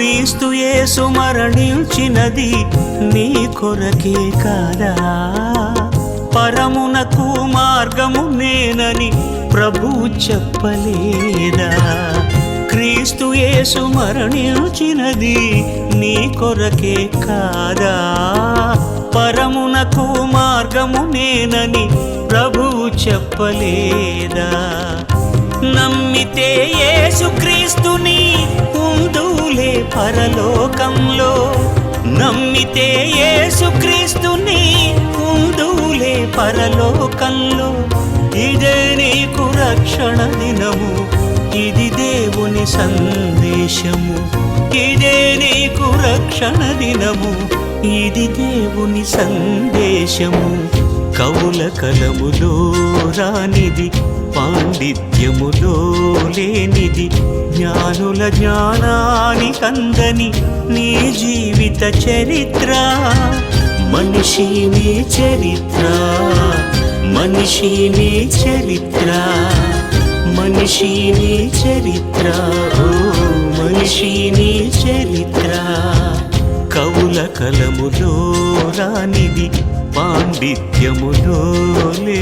క్రీస్తు యేసు మరణించినది నీ కొరకే కాదా? పరమునకు మార్గము నేనని ప్రభు చెప్పలేదా? క్రీస్తు యేసు మరణించినది నీ కొరకే కాదా? పరమునకు మార్గము నేనని ప్రభు చెప్పలేదా? నమ్మితే యేసుక్రీస్తుని ఉందులే పరలోకంలో నమ్మితే యేసుక్రీస్తుని ఉందులే పరలోకంలో. ఇదే నీకు రక్షణ దినము ఇది దేవుని సందేశము. ఇదే నీకు రక్షణ దినము ఇది దేవుని సందేశము. కవుల కలములో రానిది పాండిత్యములో లేనిది జ్ఞానుల జ్ఞానానికందని నీ జీవిత చరిత్ర. మనిషి నీ చరిత్ర మనిషి నీ చరిత్ర మనిషి నీ చరిత్ర ఓ మనిషి నీ చరిత్ర. కవుల కలములో రానిది పాండిత్యములో లే